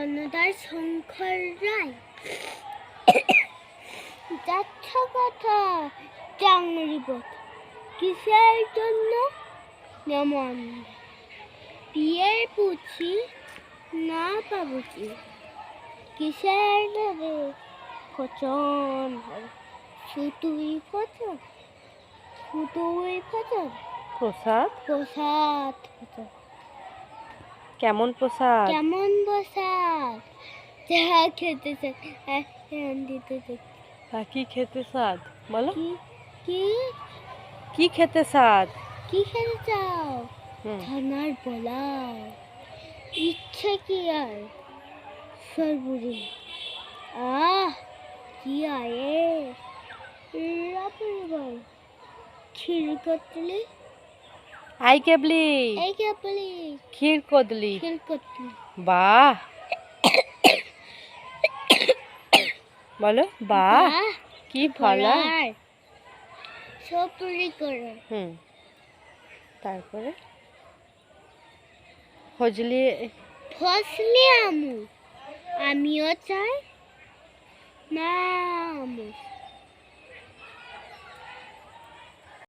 কর্ণধার শঙ্কর রায়। যাচ্ছ কথা চাংরি পথ। কিসের জন্য? যেমন বিয়ের পুছি না পাবো কি? কিসের দেবে পচন সুতুই পচন সুতুই পচন প্রসাদ? প্রসাদ পচন কেমন প্রসাদ? কেমন প্রসাদ? যা খেতে হ্যাঁ তা কি খেতে স্বাদ? বলো। কি? কি? খেতে স্বাদ? কি খেতে চাও? ছানার পোলাও। ইচ্ছে কি আর? সরবুরি। আহ কি আয়ে রাপরে বল। ক্ষীর কতলি আই কেবলি। এই কেবলি। ক্ষীর কদলি। ক্ষীর কদলি। বাহ। বলো বাহ। কি ফলা সপুরি করে। হুম। তারপরে? ফজলি ফসলি আমু। আমিও চাই। না